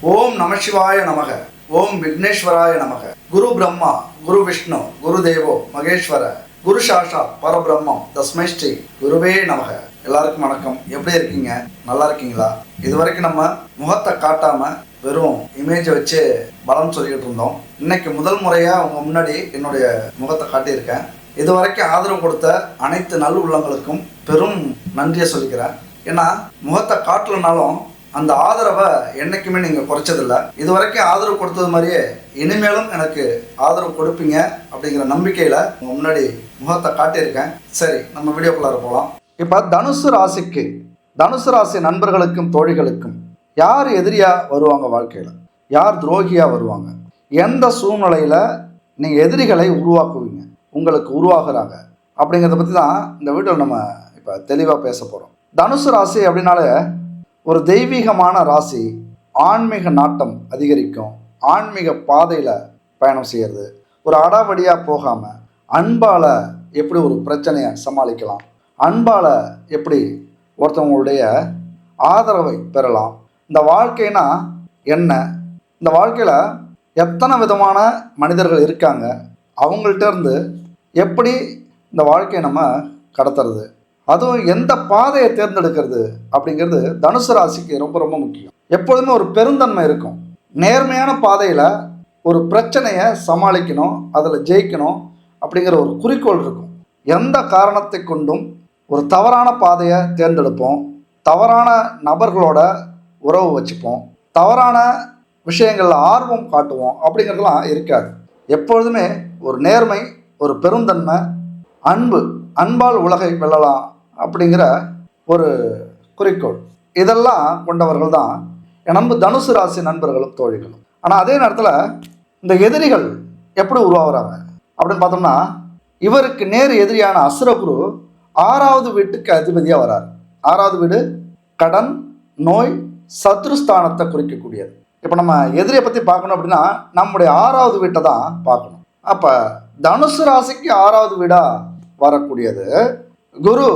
ஓம் நமசிவாய நமக. ஓம் விக்னேஸ்வராய நமக. குரு பிரம்மா குரு விஷ்ணு குரு தேவோ மகேஸ்வர குரு சாஷா பரபிரம்மம் தஸ்மை ஸ்ரீ குருவே நமக. எல்லாருக்கும் வணக்கம். எப்படி இருக்கீங்க? நல்லா இருக்கீங்களா? இது வரைக்கும் நம்ம முகத்தை காட்டாம வெறும் இமேஜை வச்சு பலம் சொல்லிக்கிட்டு இருந்தோம். இன்னைக்கு முதல் முறையாக அவங்க முன்னாடி என்னுடைய முகத்தை காட்டியிருக்கேன். இது வரைக்கும் ஆதரவு கொடுத்த அனைத்து நல் உள்ளங்களுக்கும் பெரும் நன்றியை சொல்லிக்கிறேன். ஏன்னா முகத்தை காட்டலனாலும் அந்த ஆதரவை என்றைக்குமே நீங்கள் குறைச்சதில்ல. இது வரைக்கும் ஆதரவு கொடுத்தது மாதிரியே இனிமேலும் எனக்கு ஆதரவு கொடுப்பீங்க அப்படிங்கிற நம்பிக்கையில் உங்கள் முன்னாடி முகத்தை காட்டியிருக்கேன். சரி நம்ம வீடியோக்குள்ளார போகலாம் இப்போ தனுசு ராசிக்கு தனுசு ராசி நண்பர்களுக்கும் தோழிகளுக்கும் யார் எதிரியாக வருவாங்க வாழ்க்கையில்? யார் துரோகியாக வருவாங்க? எந்த சூழ்நிலையில் நீங்கள் எதிரிகளை உருவாக்குவீங்க? உங்களுக்கு உருவாகிறாங்க. அப்படிங்கிறத பற்றி தான் இந்த வீடியோவில் நம்ம இப்போ தெளிவாக பேச போகிறோம் தனுசு ராசி அப்படின்னாலே ஒரு தெய்வீகமான ராசி ஆன்மீக நாட்டம் அதிகரிக்கும். ஆன்மீக பாதையில் பயணம் செய்கிறது ஒரு அடாவடியாக போகாமல் அன்பால் எப்படி ஒரு பிரச்சனையை சமாளிக்கலாம்? அன்பால் எப்படி ஒருத்தவங்களுடைய ஆதரவை பெறலாம்? இந்த வாழ்க்கைனா என்ன? இந்த வாழ்க்கையில் எத்தனை விதமான மனிதர்கள் இருக்காங்க? அவங்கள்ட்ட இருந்து எப்படி இந்த வாழ்க்கையை நம்ம கடத்துறது? அதுவும் எந்த பாதையை தேர்ந்தெடுக்கிறது அப்படிங்கிறது தனுசு ராசிக்கு ரொம்ப ரொம்ப முக்கியம். எப்பொழுதுமே ஒரு பெருந்தன்மை இருக்கும். நேர்மையான பாதையில் ஒரு பிரச்சனையை சமாளிக்கணும் அதில் ஜெயிக்கணும் அப்படிங்கிற ஒரு குறிக்கோள் இருக்கும். எந்த காரணத்தை கொண்டும் ஒரு தவறான பாதையை தேர்ந்தெடுப்போம். தவறான நபர்களோட உறவு வச்சுப்போம். தவறான விஷயங்களில் ஆர்வம் காட்டுவோம் அப்படிங்கிறதுலாம் இருக்காது. எப்பொழுதுமே ஒரு நேர்மை ஒரு பெருந்தன்மை அன்பு அன்பால் உலகை வெல்லலாம். அப்படிங்கிற ஒரு குறிக்கோள். இதெல்லாம் கொண்டவர்கள் தான் நம்ம தனுசு ராசி நண்பர்களும் தோழிகளும். ஆனால் அதே நேரத்தில் இந்த எதிரிகள் எப்படி உருவாகுறாங்க? அப்படின்னு பார்த்தோம்னா இவருக்கு நேர் எதிரியான அசுரகுரு ஆறாவது வீட்டுக்கு அதிபதியாக வரார். ஆறாவது வீடு கடன் நோய் சத்ருஸ்தானத்தை குறிக்கக்கூடியது. இப்போ நம்ம எதிரியை பற்றி பார்க்கணும் அப்படின்னா நம்முடைய ஆறாவது வீட்டை தான் பார்க்கணும். அப்போ தனுசு ராசிக்கு ஆறாவது வீடாக வரக்கூடியது குரு.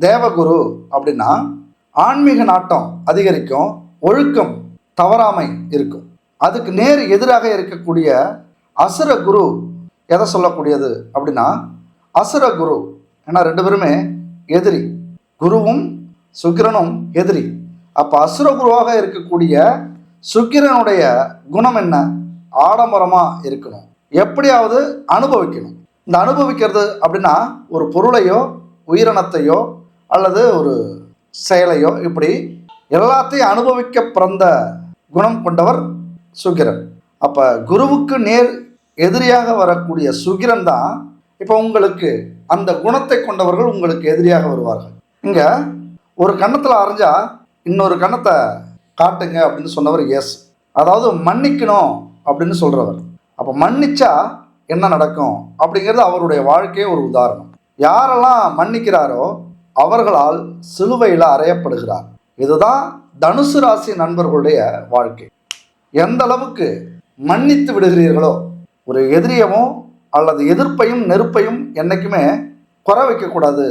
தேவகுரு அப்படின்னா ஆன்மீக நாட்டம் அதிகரிக்கும் ஒழுக்கம் தவறாமை இருக்கும். அதுக்கு நேர் எதிராக இருக்கக்கூடிய அசுர குரு எதை சொல்லக்கூடியது அப்படின்னா அசுர குரு. ஏன்னா ரெண்டு பேருமே எதிரி. குருவும் சுக்கிரனும் எதிரி. அப்போ அசுர குருவாக இருக்கக்கூடிய சுக்கிரனுடைய குணம் என்ன? ஆடம்பரமாக இருக்கணும். எப்படியாவது அனுபவிக்கணும். இந்த அனுபவிக்கிறது அப்படின்னா ஒரு பொருளையோ உயிரினத்தையோ அல்லது ஒரு செயலையோ இப்படி எல்லாத்தையும் அனுபவிக்க பிறந்த குணம் கொண்டவர் சுக்கிரன். அப்போ குருவுக்கு நேர் எதிரியாக வரக்கூடிய சுக்கிரன் தான் இப்போ உங்களுக்கு அந்த குணத்தை கொண்டவர்கள் உங்களுக்கு எதிரியாக வருவார்கள். இங்கே ஒரு கன்னத்தில் அரைஞ்சா இன்னொரு கன்னத்தை காட்டுங்க அப்படின்னு சொன்னவர் எஸ் அதாவது மன்னிக்கணும் அப்படின்னு சொல்கிறவர் அப்போ மன்னிச்சா என்ன நடக்கும் அப்படிங்கிறது அவருடைய வாழ்க்கையே ஒரு உதாரணம். யாரெல்லாம் மன்னிக்கிறாரோ அவர்களால் சிலுவையில் அறையப்படுகிறார். இதுதான் தனுசு ராசி நண்பர்களுடைய வாழ்க்கை. எந்த அளவுக்கு மன்னித்து விடுகிறீர்களோ ஒரு எதிரியமோ அல்லது எதிர்ப்பையும் நெருப்பையும் என்றைக்குமே குறை வைக்கக்கூடாது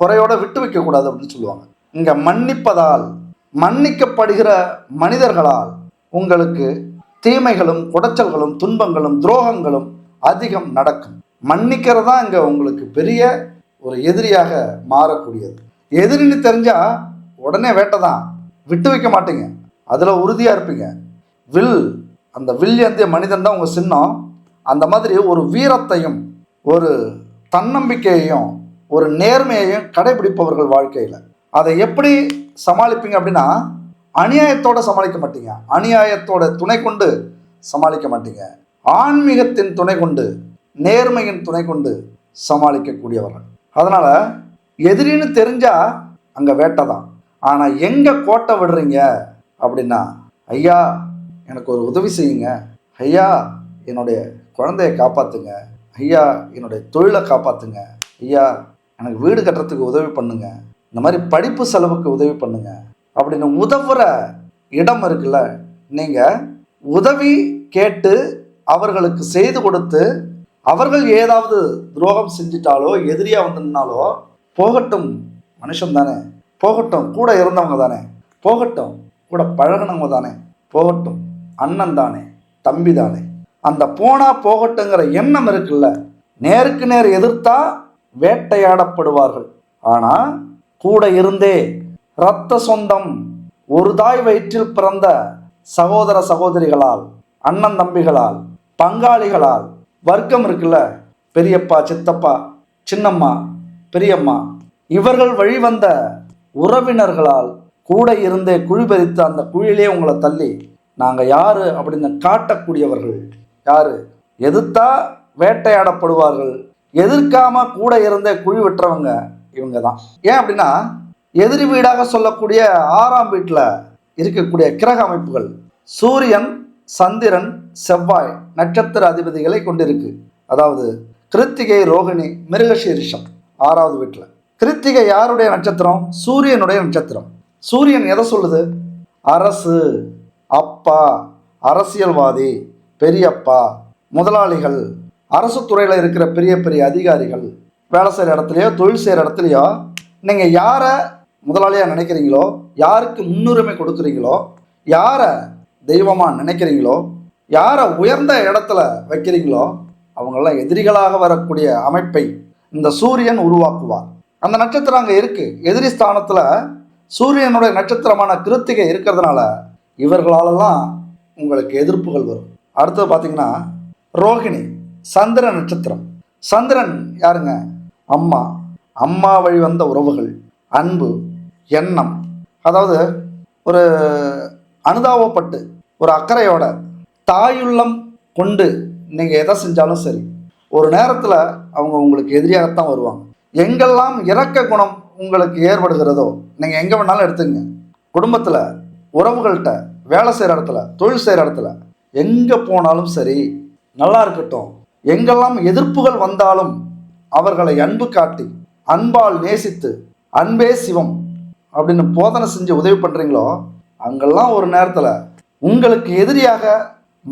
குறையோட விட்டு வைக்கக்கூடாது அப்படின்னு சொல்லுவாங்க. இங்கே மன்னிப்பதால் மன்னிக்கப்படுகிற மனிதர்களால் உங்களுக்கு தீமைகளும் குடைச்சல்களும் துன்பங்களும் துரோகங்களும் அதிகம் நடக்கும். மன்னிக்கிறது தான் இங்கே உங்களுக்கு பெரிய ஒரு எதிரியாக மாறக்கூடியது. எதிரின்னு தெரிஞ்சா உடனே வேட்டை தான் விட்டு வைக்க மாட்டீங்க. அதில் உறுதியாக இருப்பீங்க. வில் அந்த வில் ஏந்திய மனிதன் தான் உங்கள் சின்னம். அந்த மாதிரி ஒரு வீரத்தையும் ஒரு தன்னம்பிக்கையையும் ஒரு நேர்மையையும் கடைபிடிப்பவர்கள் வாழ்க்கையில். அதை எப்படி சமாளிப்பீங்க அப்படின்னா அநியாயத்தோடு சமாளிக்க மாட்டீங்க. அநியாயத்தோட துணை கொண்டு சமாளிக்க மாட்டீங்க. ஆன்மீகத்தின் துணை கொண்டு நேர்மையின் துணை கொண்டு சமாளிக்கக்கூடியவர்கள். அதனால் எதிரின்னு தெரிஞ்சால் அங்கே வேட்டை தான் ஆனால் எங்கே கோட்டை விடுறீங்க அப்படின்னா ஐயா எனக்கு ஒரு உதவி செய்யுங்க. ஐயா என்னுடைய குழந்தைய காப்பாற்றுங்க ஐயா என்னுடைய தொழிலை காப்பாற்றுங்க ஐயா எனக்கு வீடு கட்டுறதுக்கு உதவி பண்ணுங்க. இந்த மாதிரி படிப்பு செலவுக்கு உதவி பண்ணுங்க. அப்படின்னு உதவுற இடம் இருக்குல்ல நீங்கள் உதவி கேட்டு அவர்களுக்கு செய்து கொடுத்து அவர்கள் ஏதாவது துரோகம் செஞ்சிட்டாலோ எதிரியாக வந்தனாலோ போகட்டும் மனுஷன் தானே. போகட்டும் கூட இருந்தவங்க தானே. போகட்டும் கூட பழகினவங்க தானே. போகட்டும் அண்ணன் தானே தம்பி தானே. அந்த போனா போகட்டுங்கிற எண்ணம் இருக்குல்ல. நேருக்கு நேர் எதிர்த்தா வேட்டையாடப்படுவார்கள். ஆனா கூட இருந்தே இரத்த சொந்தம் ஒரு தாய் வயிற்றில் பிறந்த சகோதர சகோதரிகளால் அண்ணன் தம்பிகளால் பங்காளிகளால் வர்க்கம் இருக்குல்ல? பெரியப்பா சித்தப்பா சின்னம்மா பெரியம்மா. இவர்கள் வழிவந்த உறவினர்களால் கூட இருந்தே குழி பறித்து அந்த குழியிலே உங்களை தள்ளி நாங்கள் யாரு அப்படின்னு காட்டக்கூடியவர்கள் யாரு? எதிர்த்தா வேட்டையாடப்படுவார்கள். எதிர்க்காம கூட இருந்தே குழி வெட்டுறவங்க இவங்க தான். ஏன் அப்படின்னா எதிரி வீடாக சொல்லக்கூடிய ஆறாம் வீட்டில் இருக்கக்கூடிய கிரக அமைப்புகள் சூரியன் சந்திரன் செவ்வாய் நட்சத்திர அதிபதிகளை கொண்டிருக்கு. அதாவது கிருத்திகை ரோகிணி மிருகசீரிஷம் ஆறாவது வீட்டில். கிருத்திகை யாருடைய நட்சத்திரம்? சூரியனுடைய நட்சத்திரம். சூரியன் எதை சொல்லுது? அரசு அப்பா அரசியல்வாதி பெரியப்பா முதலாளிகள் அரசு துறையில் இருக்கிற பெரிய பெரிய அதிகாரிகள் வேலை செய்கிற இடத்துலையோ தொழில் செய்கிற இடத்துலையோ நீங்கள் யாரை முதலாளியாக நினைக்கிறீங்களோ யாருக்கு முன்னுரிமை கொடுக்குறீங்களோ யாரை தெய்வமாக நினைக்கிறீங்களோ? யாரை உயர்ந்த இடத்துல வைக்கிறீங்களோ அவங்களாம் எதிரிகளாக வரக்கூடிய அமைப்பை இந்த சூரியன் உருவாக்குவார். அந்த நட்சத்திரம் அங்கே இருக்குது எதிரி ஸ்தானத்தில் சூரியனுடைய நட்சத்திரமான கிருத்திகை இருக்கிறதுனால இவர்களாலெல்லாம் உங்களுக்கு எதிர்ப்புகள் வரும். அடுத்தது பார்த்தீங்கன்னா ரோகிணி சந்திர நட்சத்திரம். சந்திரன் யாருங்க? அம்மா. அம்மா வழி வந்த உறவுகள் அன்பு எண்ணம். அதாவது ஒரு அனுதாபப்பட்டு ஒரு அக்கறையோட தாயுள்ளம் கொண்டு நீங்கள் எதை செஞ்சாலும் சரி ஒரு நேரத்தில் அவங்க உங்களுக்கு எதிரியாகத்தான் வருவாங்க. எங்கெல்லாம் இறக்க குணம் உங்களுக்கு ஏற்படுகிறதோ நீங்கள் எங்கே வேணாலும் எடுத்துங்க குடும்பத்தில் உறவுகள்கிட்ட வேலை செய்கிற இடத்துல தொழில் செய்கிற இடத்துல எங்கே போனாலும் சரி நல்லா இருக்கட்டும். எங்கெல்லாம் எதிர்ப்புகள் வந்தாலும் அவர்களை அன்பு காட்டி அன்பால் நேசித்து அன்பே சிவம் அப்படின்னு போதனை செஞ்சு உதவி பண்ணுறீங்களோ அங்கெல்லாம் ஒரு நேரத்தில் உங்களுக்கு எதிரியாக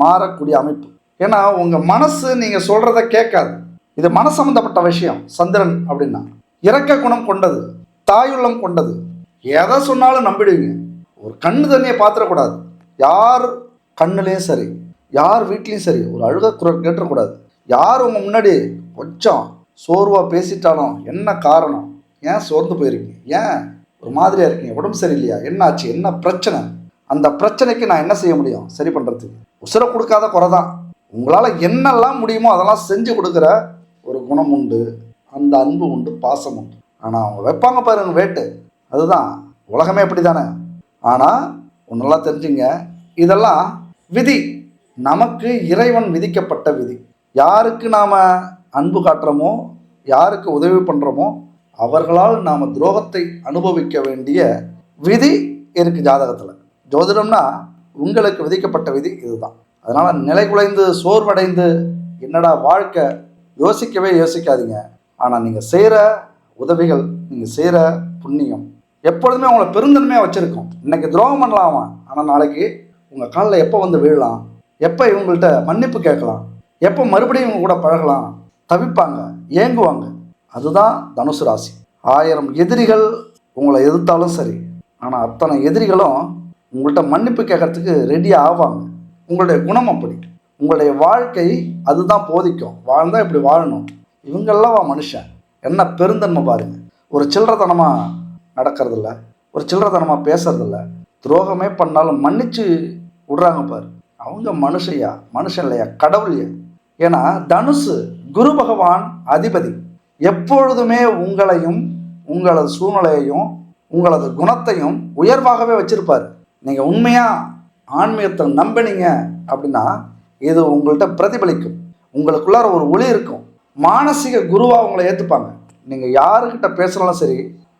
மாறக்கூடிய அமைப்பு. ஏன்னா உங்கள் மனசு நீங்கள் சொல்கிறத கேட்காது. இது மன சம்மந்தப்பட்ட விஷயம். சந்திரன் அப்படின்னா இறக்க குணம் கொண்டது தாயுள்ளம் கொண்டது. எதை சொன்னாலும் நம்பிடுவீங்க. ஒரு கண்ணு தண்ணியை பார்த்துடக்கூடாது. யார் கண்ணுலேயும் சரி யார் வீட்லேயும் சரி ஒரு அழுக குரல் கேட்டக்கூடாது யார் உங்கள் முன்னாடி கொஞ்சம் சோர்வாக பேசிட்டாலும் என்ன காரணம்? ஏன் சோர்ந்து போயிருக்கீங்க? ஏன் ஒரு மாதிரியாக இருக்கீங்க? உடம்பு சரியில்லையா? என்ன ஆச்சு என்ன பிரச்சனை? அந்த பிரச்சனைக்கு நான் என்ன செய்ய முடியும்? சரி பண்ணுறதுக்கு உசுரை கொடுக்காத குறை தான் உங்களால் என்னெல்லாம் முடியுமோ அதெல்லாம் செஞ்சு கொடுக்குற ஒரு குணம் உண்டு. அந்த அன்பு உண்டு பாசம் உண்டு. ஆனால் அவங்க வைப்பாங்க பாருங்க வேட்டு. அதுதான். உலகமே அப்படி தானே ஆனால் ஒன்றெல்லாம் தெரிஞ்சுங்க. இதெல்லாம் விதி. நமக்கு இறைவன் விதிக்கப்பட்ட விதி. யாருக்கு நாம் அன்பு காட்டுறோமோ யாருக்கு உதவி பண்ணுறோமோ அவர்களால் நாம் துரோகத்தை அனுபவிக்க வேண்டிய விதி இருக்குது ஜாதகத்தில். ஜோதிடம்னா உங்களுக்கு விதிக்கப்பட்ட விதி இதுதான். அதனால் நிலை குலைந்து சோர்வடைந்து என்னடா வாழ்க்கை? யோசிக்கவே யோசிக்காதீங்க. ஆனால் நீங்கள் செய்கிற உதவிகள் நீங்கள் செய்கிற புண்ணியம் எப்பொழுதுமே உங்களை பெருந்தன்மையாக வச்சுருக்கோம். இன்றைக்கி துரோகம் பண்ணலாம் அவன். ஆனால் நாளைக்கு உங்கள் காலில் எப்போ வந்து விழலாம்? எப்போ இவங்கள்ட்ட மன்னிப்பு கேட்கலாம்? எப்போ மறுபடியும் இவங்க கூட பழகலாம்? தவிப்பாங்க ஏங்குவாங்க. அதுதான் தனுசு ராசி. ஆயிரம் எதிரிகள் உங்களை எதிர்த்தாலும் சரி. ஆனால் அத்தனை எதிரிகளும் உங்கள்கிட்ட மன்னிப்பு கேட்கறதுக்கு ரெடி ஆவாங்க. உங்களுடைய குணம் அப்படி. உங்களுடைய வாழ்க்கை அதுதான் போதிக்கும். வாழ்ந்தால் இப்படி வாழணும். இவங்கெல்லாம் மனுஷன்? என்ன பெருந்தன்மை பாருங்க. ஒரு சில்லறத்தனமாக நடக்கிறதில்ல. ஒரு சில்லறத்தனமாக பேசுறதில்ல. துரோகமே பண்ணாலும் மன்னிச்சு விடுறாங்க பாரு. அவங்க மனுஷையா? மனுஷன் இல்லையா? கடவுளையா ஏன்னா தனுசு குரு பகவான் அதிபதி. எப்பொழுதுமே உங்களையும் உங்களது சூழ்நிலையையும் உங்களது குணத்தையும் உயர்வாகவே வச்சிருப்பாரு. நீங்கள் உண்மையாக ஆன்மீகத்தை நம்பினீங்க அப்படின்னா இது உங்கள்கிட்ட பிரதிபலிக்கும். உங்களுக்குள்ளார ஒரு ஒளி இருக்கும். மானசீக குருவாக உங்களை ஏற்றுப்பாங்க நீங்கள் யாருக்கிட்ட பேசினாலும் சரி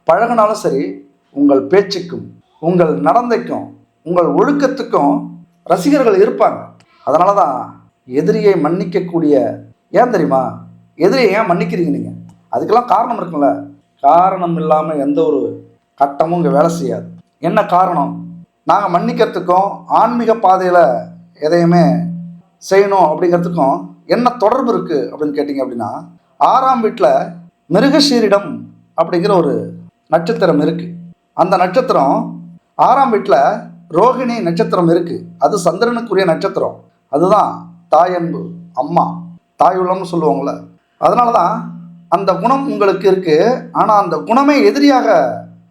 பழகினாலும் சரி உங்கள் பேச்சுக்கும் உங்கள் நடந்தைக்கும் உங்கள் ஒழுக்கத்துக்கும் ரசிகர்கள் இருப்பாங்க. அதனால தான் எதிரியை மன்னிக்கக்கூடிய ஏன் தெரியுமா? எதிரியை ஏன் மன்னிக்கிறீங்க நீங்கள் அதுக்கெல்லாம் காரணம் இருக்குல்ல காரணம் இல்லாமல் எந்த ஒரு கட்டமும் இங்கே வேலை செய்யாது. என்ன காரணம்? நாங்கள் மன்னிக்கிறதுக்கும் ஆன்மீக பாதையில் எதையுமே செய்யணும் அப்படிங்கிறதுக்கும் என்ன தொடர்பு இருக்குது அப்படின்னு கேட்டிங்க அப்படின்னா ஆறாம் வீட்டில் மிருகசீரிடம் அப்படிங்கிற ஒரு நட்சத்திரம் இருக்குது அந்த நட்சத்திரம் ஆறாம் வீட்டில் ரோகிணி நட்சத்திரம் இருக்குது அது சந்திரனுக்குரிய நட்சத்திரம். அதுதான் தாயன்பு அம்மா தாயுள்ளம்னு சொல்லுவாங்கள அதனால தான் அந்த குணம் உங்களுக்கு இருக்குது ஆனால் அந்த குணமே எதிரியாக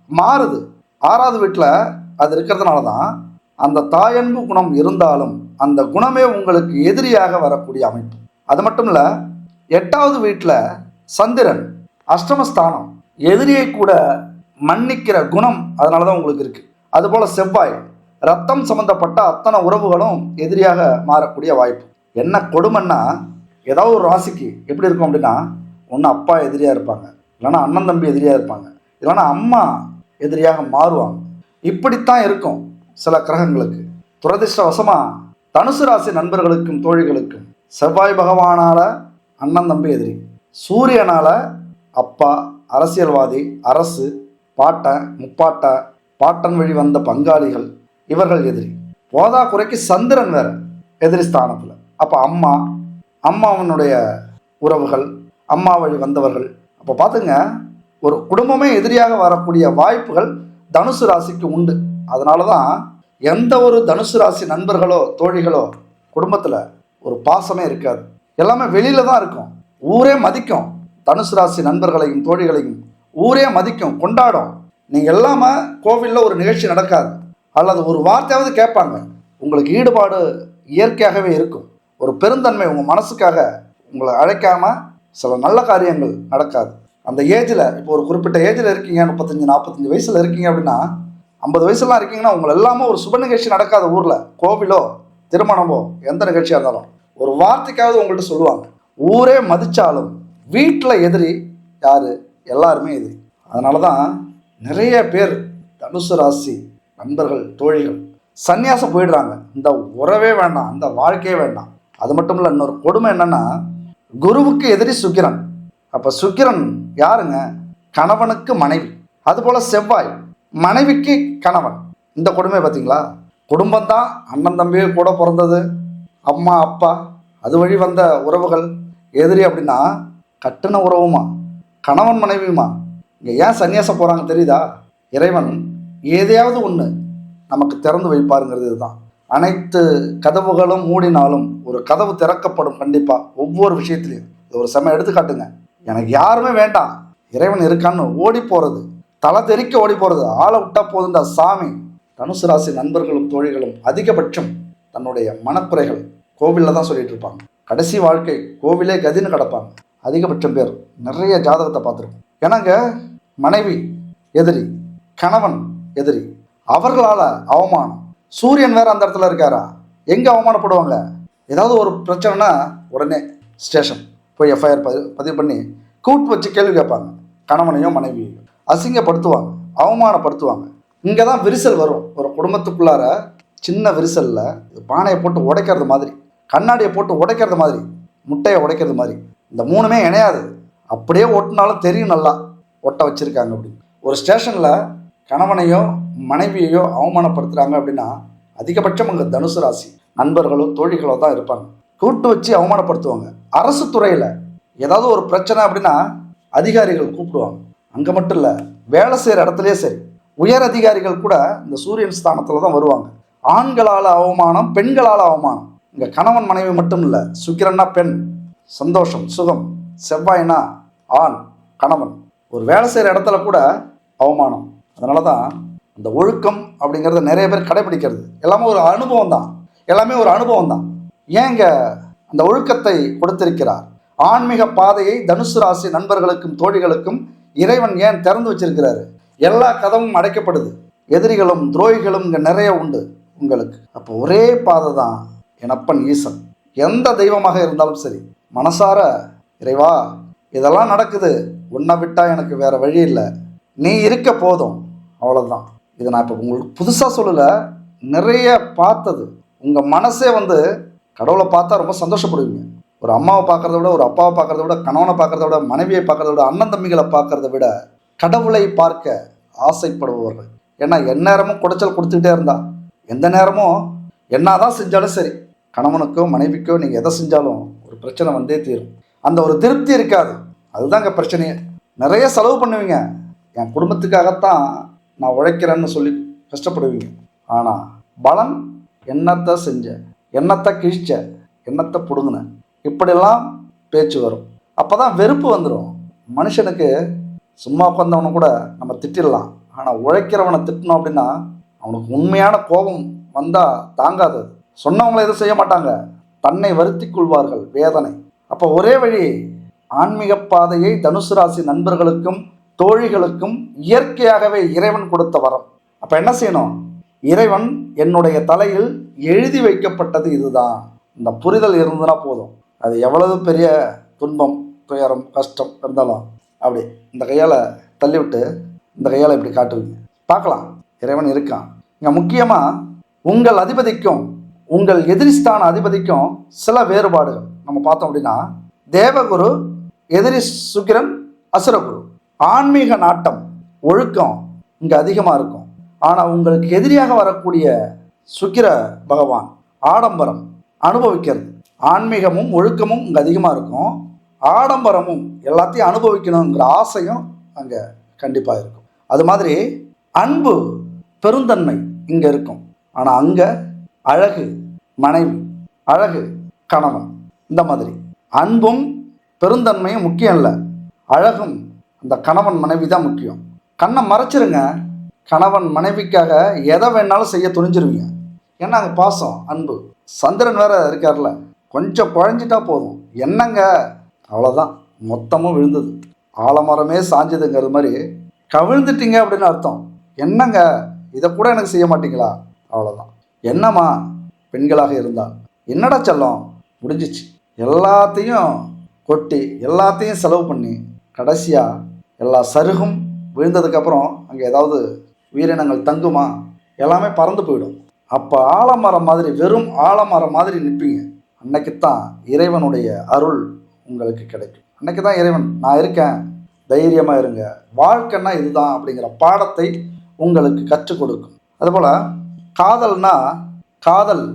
மாறுது. ஆறாவது வீட்டில் அது இருக்கிறதுனால தான் அந்த தாயன்பு குணம் இருந்தாலும் அந்த குணமே உங்களுக்கு எதிரியாக வரக்கூடிய அமைப்பு. அது மட்டும் இல்லை எட்டாவது வீட்டில் சந்திரன் அஷ்டமஸ்தானம் எதிரியை கூட மன்னிக்கிற குணம் அதனால தான் உங்களுக்கு இருக்குது அதுபோல் செவ்வாய் ரத்தம் சம்மந்தப்பட்ட அத்தனை உறவுகளும் எதிரியாக மாறக்கூடிய வாய்ப்பு. என்ன கொடுமைன்னா ஏதாவது ஒரு ராசிக்கு எப்படி இருக்கும் அப்படின்னா ஒன்று அப்பா எதிரியாக இருப்பாங்க இல்லைன்னா அண்ணன் தம்பி எதிரியாக இருப்பாங்க இல்லைன்னா அம்மா எதிரியாக மாறுவாங்க. இப்படித்தான் இருக்கும் சில கிரகங்களுக்கு. துரதிர்ஷ்டவசமாக தனுசு ராசி நண்பர்களுக்கும் தோழிகளுக்கும் செவ்வாய் பகவானால அண்ணன் தம்பி எதிரி சூரியனால அப்பா அரசியல்வாதி அரசு பாட்டை முப்பாட்டை பாட்டன் வழி வந்த பங்காளிகள் இவர்கள் எதிரி. போதா குறைக்கு சந்திரன் வேற எதிரி ஸ்தானத்தில். அப்போ அம்மா அம்மாவனுடைய உறவுகள் அம்மா வழி வந்தவர்கள். அப்போ பார்த்துங்க ஒரு குடும்பமே எதிரியாக வரக்கூடிய வாய்ப்புகள் தனுசு ராசிக்கு உண்டு. அதனால தான் எந்த ஒரு தனுசு ராசி நண்பர்களோ தோழிகளோ குடும்பத்தில் ஒரு பாசமே இருக்காது. எல்லாமே வெளியில தான் இருக்கும். ஊரே மதிக்கும். தனுசு ராசி நண்பர்களையும் தோழிகளையும் ஊரே மதிக்கும் கொண்டாடும். நீங்கள் எல்லாமே கோவிலில் ஒரு நிகழ்ச்சி நடக்காது. அல்லது ஒரு வார்த்தையாவது கேட்பாங்க. உங்களுக்கு ஈடுபாடு இயற்கையாகவே இருக்கும். ஒரு பெருந்தன்மை உங்கள் மனசுக்காக உங்களை அழைக்காமல் சில நல்ல காரியங்கள் நடக்காது. அந்த ஏஜில் இப்போ ஒரு குறிப்பிட்ட ஏஜில் இருக்கீங்க முப்பத்தஞ்சு நாற்பத்தஞ்சு வயசில் இருக்கீங்க அப்படின்னா ஐம்பது வயசுலாம் இருக்கீங்கன்னா உங்களை எல்லாமே ஒரு சுப நிகழ்ச்சி நடக்காத ஊரில் கோவிலோ திருமணமோ எந்த நிகழ்ச்சியாக இருந்தாலும் ஒரு வார்த்தைக்காவது உங்கள்கிட்ட சொல்லுவாங்க. ஊரே மதித்தாலும் வீட்டில் எதிரி யார்? எல்லாருமே எதிரி. அதனால தான் நிறைய பேர் தனுசு ராசி நண்பர்கள் தோழிகள் சன்னியாசம் போயிடுறாங்க. இந்த உறவே வேண்டாம் இந்த வாழ்க்கையே வேண்டாம். அது மட்டும் இல்லை இன்னொரு கொடுமை என்னன்னா குருவுக்கு எதிரி சுக்கிரன். அப்போ சுக்கிரன் யாருங்க? கணவனுக்கு மனைவி. அதுபோல் செவ்வாய் மனைவிக்கு கணவன். இந்த கொடுமை பார்த்தீங்களா குடும்பம் தான் அண்ணன் தம்பி கூட பிறந்தது அம்மா அப்பா அது வழி வந்த உறவுகள். எதிரி அப்படின்னா கட்டின உறவுமா? கணவன் மனைவியுமா? இங்கே ஏன் சன்னியாசம் போகிறாங்க தெரியுதா? இறைவன் ஏதையாவது ஒன்று நமக்கு திறந்து வைப்பாருங்கிறது இதுதான். அனைத்து கதவுகளும் மூடினாலும் ஒரு கதவு திறக்கப்படும் கண்டிப்பாக ஒவ்வொரு விஷயத்துலையும். இது ஒரு செம எடுத்துக்காட்டுங்க. எனக்கு யாருமே வேண்டாம். இறைவன் இருக்கான்னு ஓடி போகிறது தலை தெறிக்க ஓடி போகிறது ஆளை விட்டா போதும் இந்த சாமி. தனுசு ராசி நண்பர்களும் தோழிகளும் அதிகபட்சம் தன்னுடைய மனக்குறைகள் கோவிலில் தான் சொல்லிட்டு இருப்பாங்க. கடைசி வாழ்க்கை கோவிலே கதின்னு கிடப்பாங்க. அதிகபட்சம் பேர் நிறைய ஜாதகத்தை பார்த்துருக்கோம். ஏன்னாங்க மனைவி எதிரி கணவன் எதிரி. அவர்களால் அவமானம். சூரியன் வேற அந்த இடத்துல இருக்காரா? எங்கே அவமானப்படுவாங்க? ஏதாவது ஒரு பிரச்சனைனா உடனே ஸ்டேஷன். போய் எஃப்ஐஆர் பதிவு பதிவு பண்ணி கூட்டு வச்சு கேள்வி கேட்பாங்க. கணவனையோ மனைவியையும் அசிங்கப்படுத்துவாங்க. அவமானப்படுத்துவாங்க. இங்கே தான் விரிசல் வரும். ஒரு குடும்பத்துக்குள்ளார சின்ன விரிசலில் பானையை போட்டு உடைக்கிறது மாதிரி கண்ணாடியை போட்டு உடைக்கிறது மாதிரி முட்டையை உடைக்கிறது மாதிரி இந்த மூணுமே இணையாது. அப்படியே ஒட்டினாலும் தெரியும் நல்லா. ஒட்ட வச்சுருக்காங்க அப்படின்னு. ஒரு ஸ்டேஷனில் கணவனையோ மனைவியையோ அவமானப்படுத்துகிறாங்க அப்படின்னா அதிகபட்சம் அங்கே தனுசு ராசி. நண்பர்களோ தோழிகளோ தான் இருப்பாங்க. கூட்டு வச்சு அவமானப்படுத்துவாங்க. அரசு துறையில் ஏதாவது ஒரு பிரச்சனை அப்படின்னா அதிகாரிகள் கூப்பிடுவாங்க. அங்கே மட்டும் இல்லை வேலை செய்கிற இடத்துலையே சரி. உயர் அதிகாரிகள் கூட இந்த சூரியன் ஸ்தானத்தில் தான் வருவாங்க. ஆண்களால் அவமானம் பெண்களால் அவமானம். இங்கே கணவன் மனைவி மட்டும் இல்லை சுக்கிரன்னா பெண். சந்தோஷம் சுகம் செவ்வாய்னா ஆண் கணவன். ஒரு வேலை செய்கிற இடத்துல கூட அவமானம். அதனால தான் அந்த ஒழுக்கம் அப்படிங்கிறத நிறைய பேர் கடைபிடிக்கிறது. எல்லாமே ஒரு அனுபவம் தான். எல்லாமே ஒரு அனுபவம் தான். ஏங்க அந்த ஒழுக்கத்தை கொடுத்திருக்கிறார்? ஆன்மீக பாதையை தனுசு ராசி நண்பர்களுக்கும் தோழிகளுக்கும் இறைவன் ஏன் திறந்து வச்சிருக்கிறாரு? எல்லா கதவும் அடைக்கப்படுது. எதிரிகளும் துரோகிகளும் இங்கே நிறைய உண்டு உங்களுக்கு. அப்போ ஒரே பாதை தான் எனப்பன் ஈசன். எந்த தெய்வமாக இருந்தாலும் சரி மனசார இறைவா இதெல்லாம் நடக்குது. உன்னை விட்டால் எனக்கு வேற வழி இல்லை. நீ இருக்க போதும். அவ்வளோதான் இதை நான் இப்போ உங்களுக்கு புதுசாக சொல்லலை நிறைய பார்த்தது. உங்கள் மனசே வந்து கடவுளை பார்த்தா ரொம்ப சந்தோஷப்படுவீங்க. ஒரு அம்மாவை பார்க்கறத விட ஒரு அப்பாவை பார்க்கறத விட கணவனை பார்க்கறத விட மனைவியை பார்க்கறத விட அண்ணன் தம்பிகளை பார்க்கறத விட கடவுளை பார்க்க ஆசைப்படுபவர்கள். ஏன்னா எந்நேரமும் குடைச்சல் கொடுத்துக்கிட்டே இருந்தா. எந்த நேரமும் என்னதான் செஞ்சாலும் சரி. கணவனுக்கோ மனைவிக்கோ நீங்கள் எதை செஞ்சாலும் ஒரு பிரச்சனை வந்தே தீரும். அந்த ஒரு திருப்தி இருக்காது. அதுதாங்க பிரச்சனையே. நிறைய செலவு பண்ணுவீங்க. என் குடும்பத்துக்காகத்தான் நான் உழைக்கிறேன்னு சொல்லி கஷ்டப்படுவீங்க. ஆனால் பலன் என்னத்தை செஞ்சேன் என்னத்தை கிழிச்ச என்னத்தை பிடுங்கின இப்படியெல்லாம் பேச்சு வரும். அப்போ தான் வெறுப்பு வந்துடும் மனுஷனுக்கு சும்மா உட்காந்தவனை கூட நம்ம திட்டிடலாம். ஆனால் உழைக்கிறவனை திட்டினோம் அப்படின்னா அவனுக்கு உண்மையான கோபம் வந்தால் தாங்காது சொன்னவங்களை எதுவும் செய்ய மாட்டாங்க. தன்னை வருத்தி கொள்வார்கள் வேதனை. அப்போ ஒரே வழி ஆன்மீக பாதையை தனுசு ராசி நண்பர்களுக்கும் தோழிகளுக்கும் இயற்கையாகவே இறைவன் கொடுத்த வரம். அப்போ என்ன செய்யணும்? இறைவன் என்னுடைய தலையில் எழுதி வைக்கப்பட்டது இதுதான். இந்த புரிதல் இருந்ததுன்னா போதும். அது எவ்வளவு பெரிய துன்பம் துயரம் கஷ்டம் இருந்தாலும் அப்படி இந்த கையால் தள்ளிவிட்டு இந்த கையால் இப்படி காட்டுவீங்க. பார்க்கலாம். இறைவன் இருக்கான். இங்கே முக்கியமாக உங்கள் அதிபதிக்கும் உங்கள் எதிரிஸ்தான அதிபதிக்கும் சில வேறுபாடுகள். நம்ம பார்த்தோம் அப்படின்னா தேவகுரு எதிரி சுக்கிரன் அசுரகுரு. ஆன்மீக நாட்டம் ஒழுக்கம் இங்கே அதிகமாக இருக்கும். ஆனால் உங்களுக்கு எதிரியாக வரக்கூடிய சுக்கிர பகவான் ஆடம்பரம் அனுபவிக்கிறது. ஆன்மீகமும் ஒழுக்கமும் இங்கே அதிகமாக இருக்கும். ஆடம்பரமும் எல்லாத்தையும் அனுபவிக்கணுங்கிற ஆசையும் அங்கே கண்டிப்பாக இருக்கும். அது மாதிரி அன்பு பெருந்தன்மை இங்கே இருக்கும். ஆனால் அங்கே அழகு மனைவி அழகு கணவன் இந்த மாதிரி. அன்பும் பெருந்தன்மையும் முக்கியம் இல்லை. அழகும் அந்த கணவன் மனைவி தான் முக்கியம். கண்ணை மறைச்சிருங்க. கணவன் மனைவிக்காக எதை வேணாலும் செய்ய துணிஞ்சிருவீங்க. ஏன்னா அங்கே பாசம் அன்பு. சந்திரன் வேற இருக்கார்ல கொஞ்சம் குழஞ்சிட்டா போதும். என்னங்க? அவ்வளோதான் மொத்தமும் விழுந்தது. ஆலமரமே சாஞ்சதுங்கிறது மாதிரி கவிழ்ந்துட்டீங்க அப்படின்னு அர்த்தம். என்னங்க? இதை கூட எனக்கு செய்ய மாட்டீங்களா? அவ்வளோதான் என்னம்மா? பெண்களாக இருந்தால். என்னடா செல்லம்? முடிஞ்சிச்சு. எல்லாத்தையும் கொட்டி எல்லாத்தையும் செலவு பண்ணி கடைசியாக எல்லா சருகும் விழுந்ததுக்கப்புறம் அங்கே ஏதாவது உயிரினங்கள் தங்குமா? எல்லாமே பறந்து போயிடும். அப்போ ஆலமரம் மாதிரி வெறும் ஆலமரம் மாதிரி நிற்பீங்க. அன்னைக்கு தான் இறைவனுடைய அருள் உங்களுக்கு கிடைக்கும். அன்னைக்கு தான் இறைவன் நான் இருக்கேன். தைரியமாக இருங்க. வாழ்க்கைன்னா இதுதான் அப்படிங்கிற பாடத்தை உங்களுக்கு கற்றுக் கொடுக்கும். அதுபோல் காதல்னா காதல்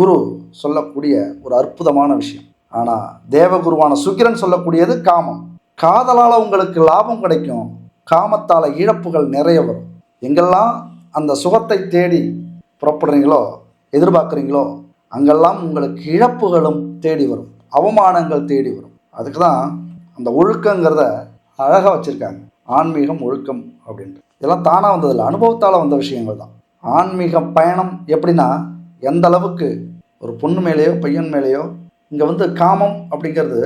குரு சொல்லக்கூடிய ஒரு அற்புதமான விஷயம். ஆனால் தேவகுருவான சுக்கிரன் சொல்லக்கூடியது காமம். காதலால் உங்களுக்கு லாபம் கிடைக்கும். காமத்தால் இழப்புகள் நிறைய வரும். எங்கெல்லாம் அந்த சுகத்தை தேடி புறப்படுறீங்களோ எதிர்பார்க்குறீங்களோ அங்கெல்லாம் உங்களுக்கு இழப்புகளும் தேடி வரும். அவமானங்கள் தேடி வரும். அதுக்கு தான் அந்த ஒழுக்கங்கிறத அழகாக வச்சுருக்காங்க. ஆன்மீகம் ஒழுக்கம் அப்படின்ட்டு. இதெல்லாம் தானாக வந்ததில்லை. அனுபவத்தால் வந்த விஷயங்கள் தான். ஆன்மீக பயணம் எப்படின்னா எந்த அளவுக்கு ஒரு பொண்ணு மேலேயோ பையன் மேலேயோ இங்கே வந்து காமம் அப்படிங்கிறது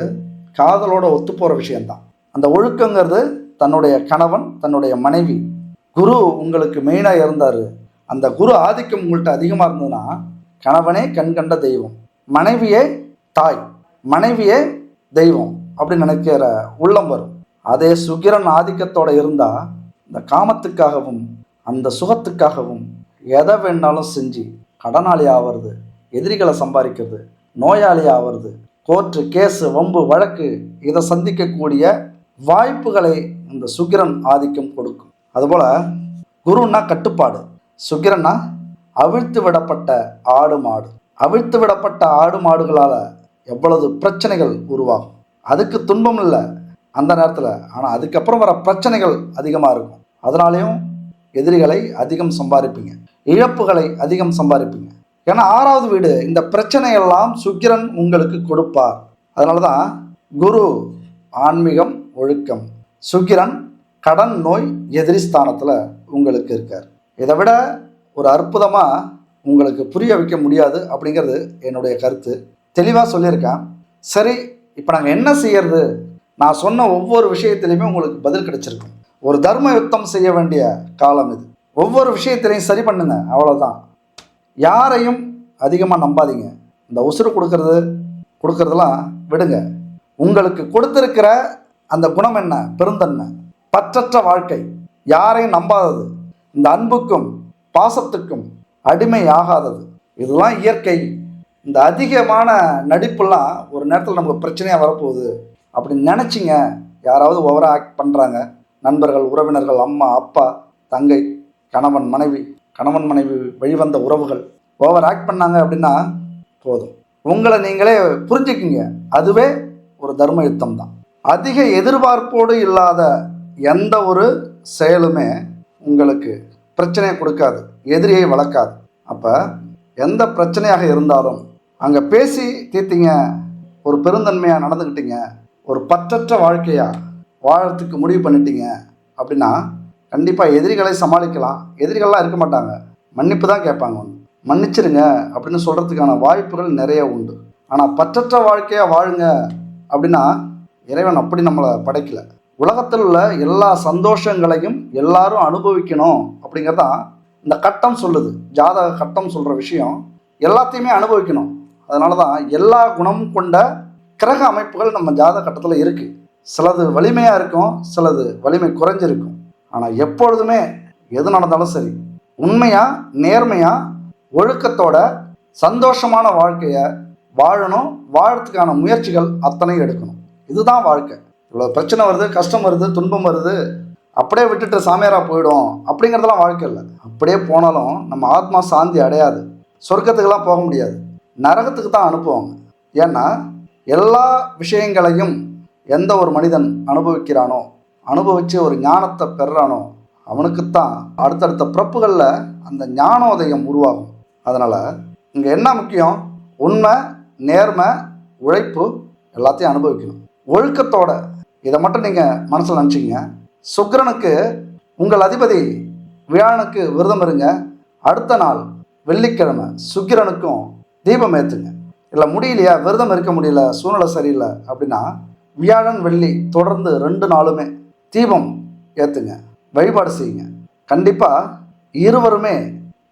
காதலோட ஒத்து போகிற விஷயந்தான் அந்த ஒழுக்கங்கிறது தன்னுடைய கணவன் தன்னுடைய மனைவி குரு உங்களுக்கு மெயினாக இருந்தார். அந்த குரு ஆதிக்கம் உங்கள்கிட்ட அதிகமாக இருந்ததுன்னா கணவனே கண் கண்ட தெய்வம் மனைவியே தாய் மனைவியே தெய்வம் அப்படின்னு நினைக்கிற உள்ளம் வரும். அதே சுகிரன் ஆதிக்கத்தோடு இருந்தால் இந்த காமத்துக்காகவும் அந்த சுகத்துக்காகவும் எதை வேணாலும் செஞ்சு கடனாளி ஆவறது எதிரிகளை சம்பாதிக்கிறது நோயாளி ஆவறது கோர்ட்டு கேஸு வம்பு வழக்கு இதை சந்திக்கக்கூடிய வாய்ப்புகளை இந்த சுகிரன் ஆதிக்கம் கொடுக்கும். அதுபோல் குருன்னா கட்டுப்பாடு சுக்கிரன்னா அவிழ்த்து விடப்பட்ட ஆடு மாடு. அவிழ்த்து விடப்பட்ட ஆடு மாடுகளால் எவ்வளவு பிரச்சனைகள் உருவாகும்? அதுக்கு துன்பம் இல்லை அந்த நேரத்தில். ஆனால் அதுக்கப்புறம் வர பிரச்சனைகள் அதிகமாக இருக்கும். அதனாலேயும் எதிரிகளை அதிகம் சம்பாதிப்பீங்க. இழப்புகளை அதிகம் சம்பாதிப்பீங்க. ஏன்னா ஆறாவது வீடு இந்த பிரச்சனையெல்லாம் சுக்கிரன் உங்களுக்கு கொடுப்பார். அதனால தான் குரு ஆன்மீகம் ஒழுக்கம். சுக்கிரன் கடன் நோய் எதிரி ஸ்தானத்தில் உங்களுக்கு இருக்கார். இதை விட ஒரு அற்புதமாக உங்களுக்கு புரிய வைக்க முடியாது அப்படிங்கிறது என்னுடைய கருத்து. தெளிவாக சொல்லியிருக்கேன். சரி இப்போ நாங்கள் என்ன செய்யறது? நான் சொன்ன ஒவ்வொரு விஷயத்திலையுமே உங்களுக்கு பதில் கிடைச்சிருக்கும். ஒரு தர்ம யுத்தம் செய்ய வேண்டிய காலம் இது. ஒவ்வொரு விஷயத்திலையும் சரி பண்ணுங்க அவ்வளோதான் யாரையும் அதிகமாக நம்பாதீங்க. இந்த உசுறு கொடுக்கறது கொடுக்கறதெல்லாம் விடுங்க. உங்களுக்கு கொடுத்துருக்கிற அந்த குணம் என்ன? பெருந்தன்மை. பற்றற்ற வாழ்க்கை யாரையும் நம்பாதது. இந்த அன்புக்கும் பாசத்துக்கும் அடிமை ஆகாதது இதெல்லாம் இயற்கை. இந்த அதிகமான நடிப்புலாம் ஒரு நேரத்தில் நமக்கு பிரச்சனையாக வரப்போகுது. அப்படின்னு நினச்சிங்க. யாராவது ஓவராக ஆக்ட் பண்ணுறாங்க நண்பர்கள் உறவினர்கள் அம்மா அப்பா தங்கை கணவன் மனைவி கணவன் மனைவி வழிவந்த உறவுகள். ஓவர் ஆக்ட் பண்ணாங்க அப்படின்னா போதும். உங்களை நீங்களே புரிஞ்சுக்குங்க. அதுவே ஒரு தர்ம யுத்தம் தான் அதிக எதிர்பார்ப்போடு இல்லாத எந்த ஒரு செயலுமே உங்களுக்கு பிரச்சனையை கொடுக்காது எதிரியை வளர்க்காது. அப்போ எந்த பிரச்சனையாக இருந்தாலும் அங்கே பேசி தீர்த்திங்க ஒரு பெருந்தன்மையாக நடந்துக்கிட்டீங்க ஒரு பற்றற்ற வாழ்க்கையாக வாழறதுக்கு முடிவு பண்ணிட்டீங்க அப்படின்னா கண்டிப்பாக எதிரிகளை சமாளிக்கலாம். எதிரிகள்லாம் இருக்க மாட்டாங்க. மன்னிப்பு தான் கேட்பாங்க ஒன்று மன்னிச்சிருங்க அப்படின்னு சொல்கிறதுக்கான வாய்ப்புகள் நிறைய உண்டு. ஆனால் பற்றற்ற வாழ்க்கையாக வாழுங்க அப்படின்னா இறைவன் அப்படி நம்மளை படைக்கலை. உலகத்தில் உள்ள எல்லா சந்தோஷங்களையும் எல்லாரும் அனுபவிக்கணும் அப்படிங்கிறதான் இந்த கட்டம் சொல்லுது ஜாதக கட்டம் சொல்கிற விஷயம். எல்லாத்தையுமே அனுபவிக்கணும். அதனால தான் எல்லா குணமும் கொண்ட கிரக அமைப்புகள் நம்ம ஜாதக கட்டத்தில் இருக்குது சிலது வலிமையாக இருக்கும் சிலது வலிமை குறைஞ்சிருக்கும். ஆனால் எப்பொழுதுமே எது நடந்தாலும் சரி உண்மையாக நேர்மையாக ஒழுக்கத்தோட சந்தோஷமான வாழ்க்கையை வாழணும் வாழறதுக்கான முயற்சிகள் அத்தனையும் எடுக்கணும். இதுதான் வாழ்க்கை. இவ்வளோ பிரச்சனை வருது கஷ்டம் வருது துன்பம் வருது. அப்படியே விட்டுட்டு சாமியாராக போயிடும் அப்படிங்கிறதெல்லாம் வாழ்க்கை இல்லை. அப்படியே போனாலும் நம்ம ஆத்மா சாந்தி அடையாது. சொர்க்கத்துக்கெல்லாம் போக முடியாது. நரகத்துக்கு தான் அனுப்புவாங்க. ஏன்னா எல்லா விஷயங்களையும் எந்த ஒரு மனிதன் அனுபவிக்கிறானோ அனுபவித்து ஒரு ஞானத்தை பெறுறானோ அவனுக்குத்தான் அடுத்தடுத்த பிறப்புகளில் அந்த ஞானோதயம் உருவாகும். அதனால் இங்கே என்ன முக்கியம்? உண்மை நேர்மை உழைப்பு எல்லாத்தையும் அனுபவிக்கணும். ஒழுக்கத்தோட இதை மட்டும் நீங்கள் மனசில் நினச்சிங்க சுக்கிரனுக்கு உங்கள் அதிபதி வியாழனுக்கு விரதம் இருங்க. அடுத்த நாள் வெள்ளிக்கிழமை சுக்கிரனுக்கும் தீபம் ஏற்றுங்க இல்லை முடியலையா? விரதம் இருக்க முடியல சூழ்நிலை சரியில்லை அப்படின்னா வியாழன் வெள்ளி தொடர்ந்து ரெண்டு நாளுமே தீபம் ஏற்றுங்க வழிபாடு செய்யுங்க. கண்டிப்பாக இருவருமே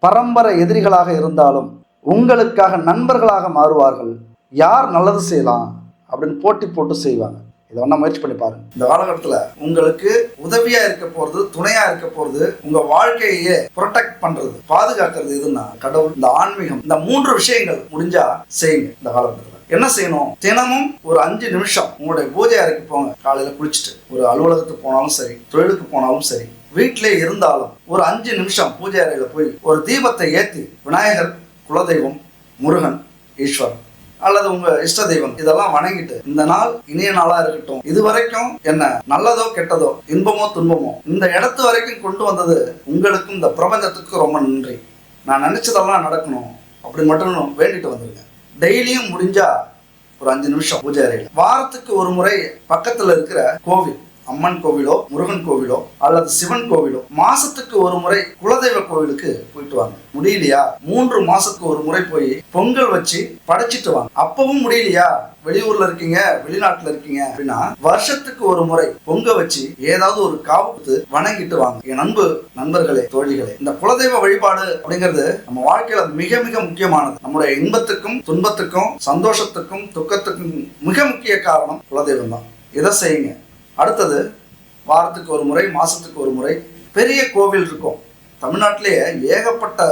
பரம்பரை எதிரிகளாக இருந்தாலும் உங்களுக்காக நண்பர்களாக மாறுவார்கள். யார் நல்லது செய்யலாம் அப்படின்னு போட்டி போட்டு செய்வாங்க. இதை வேணா முயற்சி பண்ணி பாருங்க. இந்த காலகட்டத்தில் உங்களுக்கு உதவியா இருக்க போறது துணையா இருக்க போறது உங்க வாழ்க்கையே ப்ரொடெக்ட் பண்றது பாதுகாக்கிறது எதுன்னா கடவுள் இந்த ஆன்மீகம் இந்த மூன்று விஷயங்கள் முடிஞ்சா செய்யுங்க இந்த காலகட்டத்தில். என்ன செய்யணும்? தினமும் ஒரு அஞ்சு நிமிஷம் உங்களுடைய பூஜை அறைக்கு போங்க. காலையில குளிச்சுட்டு ஒரு அலுவலகத்துக்கு போனாலும் சரி தொழிலுக்கு போனாலும் சரி வீட்டிலே இருந்தாலும் ஒரு அஞ்சு நிமிஷம் பூஜை அறையில போய் ஒரு தீபத்தை ஏத்தி விநாயகர் குலதெய்வம் முருகன் ஈஸ்வரன். அல்லது உங்க இஷ்ட தெய்வம் இதெல்லாம் வணங்கிட்டு இந்த நாள் இனிய நாளா இருக்கட்டும். இது வரைக்கும் என்ன நல்லதோ கெட்டதோ இன்பமோ துன்பமோ இந்த இடத்து வரைக்கும் கொண்டு வந்தது உங்களுக்கும் இந்த பிரபஞ்சத்துக்கும் ரொம்ப நன்றி. நான் நினைச்சதெல்லாம் நடக்கணும். அப்படி மட்டும் வேண்டிட்டு வந்துருங்க. டெய்லியும் முடிஞ்சா ஒரு அஞ்சு நிமிஷம் பூஜை அறையில். வாரத்துக்கு ஒரு முறை பக்கத்துல இருக்கிற கோவில் அம்மன் கோவிலோ முருகன் கோவிலோ அல்லது சிவன் கோவிலோ மாசத்துக்கு ஒரு முறை குலதெய்வ கோவிலுக்கு போயிட்டு வாங்க. முடியலையா? மூன்று மாசத்துக்கு ஒரு முறை போய் பொங்கல் வச்சு படைச்சிட்டு வாங்க. அப்பவும் முடியலையா? வெளியூர்ல இருக்கீங்க வெளிநாட்டுல இருக்கீங்க அப்படின்னா வருஷத்துக்கு ஒரு முறை பொங்க வச்சு ஏதாவது ஒரு காவத்து வணங்கிட்டு வாங்க. என் அன்பு நண்பர்களே தோழிகளே இந்த குலதெய்வ வழிபாடு அப்படிங்கிறது நம்ம வாழ்க்கையில மிக மிக முக்கியமானது. நம்முடைய இன்பத்துக்கும் துன்பத்துக்கும் சந்தோஷத்துக்கும் துக்கத்துக்கும் மிக முக்கிய காரணம் குலதெய்வம் தான் இதை செய்யுங்க? அடுத்தது வாரத்துக்கு ஒரு முறை மாதத்துக்கு ஒரு முறை பெரிய கோவில் இருக்கும். தமிழ்நாட்டிலேயே ஏகப்பட்ட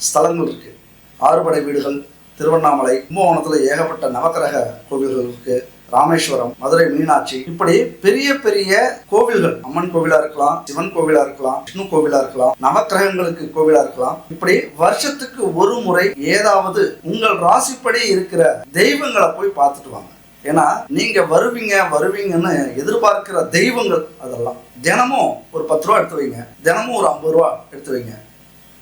ஸ்தலங்கள் இருக்குது ஆறுபடை வீடுகள் திருவண்ணாமலை கும்பகோணத்தில் ஏகப்பட்ட நவக்கிரக கோவில்கள் இருக்குது ராமேஸ்வரம் மதுரை மீனாட்சி. இப்படி பெரிய பெரிய கோவில்கள் அம்மன் கோவிலா இருக்கலாம் சிவன் கோவிலா இருக்கலாம் விஷ்ணு கோவிலா இருக்கலாம் நவக்கிரகங்களுக்கு கோவிலா இருக்கலாம். இப்படி வருஷத்துக்கு ஒரு முறை ஏதாவது உங்கள் ராசிப்படி இருக்கிற தெய்வங்களை போய் பார்த்துட்டு வாங்க. ஏன்னா நீங்க வருவீங்க வருவீங்கன்னு எதிர்பார்க்கிற தெய்வங்கள் அதெல்லாம். தினமும் ஒரு பத்து ரூபா எடுத்து வைங்க. தினமும் ஒரு ஐம்பது ரூபா எடுத்து வைங்க.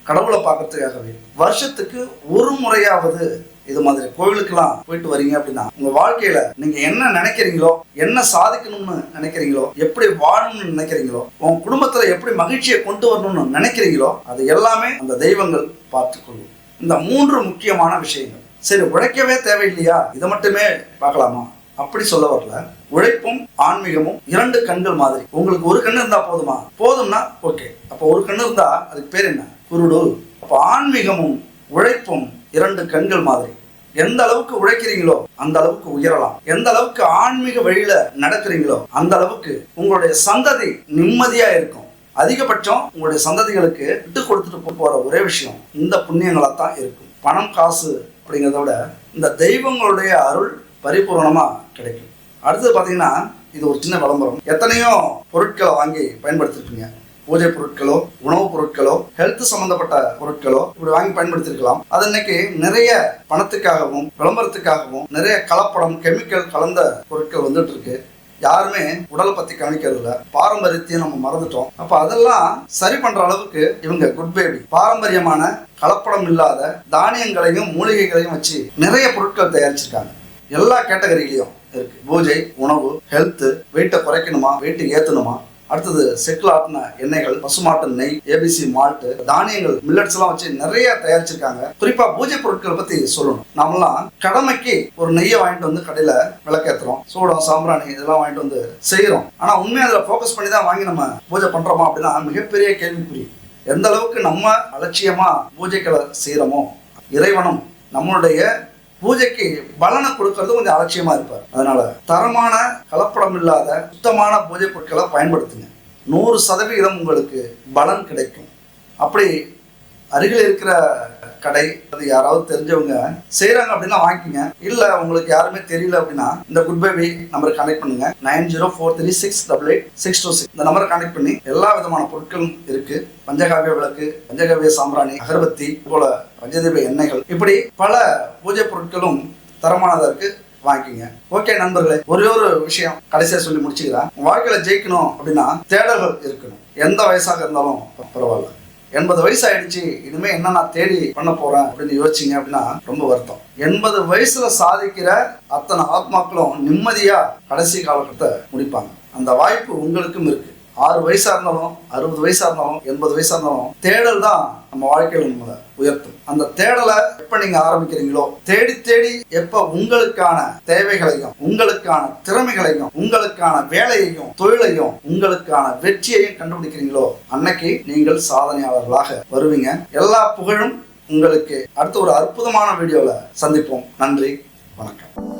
கடவுளை பார்க்கறதுக்காகவே. வருஷத்துக்கு ஒரு முறையாவது இது மாதிரி கோவிலுக்கெல்லாம் போயிட்டு வரீங்க அப்படின்னா உங்க வாழ்க்கையில நீங்க என்ன நினைக்கிறீங்களோ என்ன சாதிக்கணும்னு நினைக்கிறீங்களோ எப்படி வாழணும்னு நினைக்கிறீங்களோ உங்க குடும்பத்துல எப்படி மகிழ்ச்சியை கொண்டு வரணும்னு நினைக்கிறீங்களோ அது எல்லாமே அந்த தெய்வங்கள் பார்த்துக்கொள்ளும். இந்த மூன்று முக்கியமான விஷயங்கள். சரி உழைக்கவே தேவையில்லையா? இதை மட்டுமே பார்க்கலாமா? அப்படி சொல்ல வரல. உழைப்பும் ஆன்மீகமும் இரண்டு கண்கள் மாதிரி. உங்களுக்கு ஒரு கண்ணு இருந்தா போதுமா? போதும்னா ஓகே. அப்போ ஒரு கண்ணு இருந்தா அதுக்கு பேர் என்ன? குருடு. அப்போ ஆன்மீகமும் உழைப்பும் இரண்டு கண்கள் மாதிரி. எந்த அளவுக்கு உழைக்கிறீங்களோ அந்த அளவுக்கு உயரலாம். எந்த அளவுக்கு ஆன்மீக வழியில நடக்கிறீங்களோ அந்த அளவுக்கு உங்களுடைய சந்ததி நிம்மதியா இருக்கும். அதிகபட்சம் உங்களுடைய சந்ததிகளுக்கு விட்டு கொடுத்துட்டு போற ஒரே விஷயம் இந்த புண்ணியங்களா தான் இருக்கும். பணம் காசு அப்படிங்கிறத விட இந்த தெய்வங்களுடைய அருள் பரிபூர்ணமாக கிடைக்கும். அடுத்தது பார்த்தீங்கன்னா இது ஒரு சின்ன விளம்பரம். எத்தனையோ பொருட்களை வாங்கி பயன்படுத்திருப்பீங்க. பூஜை பொருட்களோ உணவுப் பொருட்களோ ஹெல்த் சம்பந்தப்பட்ட பொருட்களோ இப்படி வாங்கி பயன்படுத்தியிருக்கலாம் அது இன்னைக்கு நிறைய பணத்துக்காகவும் விளம்பரத்துக்காகவும் நிறைய கலப்படம் கெமிக்கல் கலந்த பொருட்கள் வந்துட்டு இருக்கு. யாருமே உடலை பத்தி கவனிக்கிறது இல்ல பாரம்பரியத்தையும் நம்ம மறந்துட்டோம். அப்ப அதெல்லாம் சரி பண்ற அளவுக்கு இவங்க குட் பேபி. பாரம்பரியமான கலப்படம் இல்லாத தானியங்களையும் மூலிகைகளையும் வச்சு நிறைய பொருட்கள் தயாரிச்சிருக்காங்க. எல்லா கேட்டகரியிலையும் இருக்கு. பூஜை உணவு ஹெல்த் வெயிட்டை குறைக்கணுமா வெயிட்டை ஏத்தணுமா? அடுத்தது செக்கில் ஆட்டின எண்ணெய்கள் பசுமாட்டு நெய் ஏபிசி மால்ட்டு தானியங்கள் மில்லட்ஸ் எல்லாம் வச்சு நிறைய தயாரிச்சிருக்காங்க. குறிப்பா பூஜை பொருட்கள் பத்தி சொல்லணும். நாமெல்லாம் கடமைக்கு ஒரு நெய்யை வாங்கிட்டு வந்து கடையில விளக்கேத்துறோம். சூடம் சாம்பிராணி இதெல்லாம் வாங்கிட்டு வந்து செய்யறோம் ஆனா உண்மையா அதுல ஃபோக்கஸ் பண்ணி தான் வாங்கி நம்ம பூஜை பண்றோமா அப்படின்னா மிகப்பெரிய கேள்விக்குறி. எந்த அளவுக்கு நம்ம அலட்சியமா பூஜைகளை செய்யறோமோ இறைவனும் நம்மளுடைய பூஜைக்கு பலனை கொடுக்கறது கொஞ்சம் அலட்சியமா இருப்பார். அதனால தரமான கலப்படம் இல்லாத சுத்தமான பூஜை பொருட்களை பயன்படுத்துங்க. நூறு சதவிகிதம் உங்களுக்கு பலன் கிடைக்கும். அப்படி அருகில் இருக்கிற கடை அது யாராவது தெரிஞ்சவங்க செய்கிறாங்க அப்படின்னா வாங்கிக்கோங்க. இல்ல உங்களுக்கு யாருமே தெரியல அப்படின்னா இந்த குட் பேபி நம்பருக்கு கனெக்ட் பண்ணுங்க. Nine zero four three six double eight six two six இந்த நம்பரை கனெக்ட் பண்ணி எல்லா விதமான பொருட்களும் இருக்கு. பஞ்சகாவிய விளக்கு பஞ்சகாவிய சாம்பிராணி அகர்பத்தி போல பஞ்சதீப எண்ணெய்கள். இப்படி பல பூஜை பொருட்களும் தரமானதா இருக்கு. வாங்கிக்கோங்க. ஓகே நண்பர்களே ஒரே ஒரு விஷயம் கடைசியா சொல்லி முடிச்சுக்கிறேன். வாழ்க்கையில ஜெயிக்கணும் அப்படின்னா தேடல்கள் இருக்கணும். எந்த வயசாக இருந்தாலும் பரவாயில்ல. எண்பது வயசு ஆயிடுச்சு இனிமே என்ன நான் தேடி பண்ண போறேன் அப்படின்னு யோசிச்சீங்க அப்படின்னா ரொம்ப வருத்தம். எண்பது வயசுல சாதிக்கிற அத்தனை ஆத்மாக்களும் நிம்மதியா கடைசி காலகட்டத்தை முடிப்பாங்க. அந்த வாய்ப்பு உங்களுக்கும் இருக்கு. ஆறு வயசா இருந்தாலும் அறுபது வயசா இருந்தாலும் எண்பது வயசா இருந்தாலும் தேடல் தான் நம்ம வாழ்க்கையில் நம்மளை உயர்த்தும். அந்த தேடலை எப்ப நீங்க ஆரம்பிக்கிறீங்களோ தேடி தேடி எப்ப உங்களுக்கான தேவைகளையும் உங்களுக்கான திறமைகளையும் உங்களுக்கான வேலையையும் தொழிலையும் உங்களுக்கான வெற்றியையும் கண்டுபிடிக்கிறீங்களோ அன்னைக்கு நீங்கள் சாதனையாளர்களாக வருவீங்க. எல்லா புகழும் உங்களுக்கு. அடுத்த ஒரு அற்புதமான வீடியோவில் சந்திப்போம். நன்றி. வணக்கம்.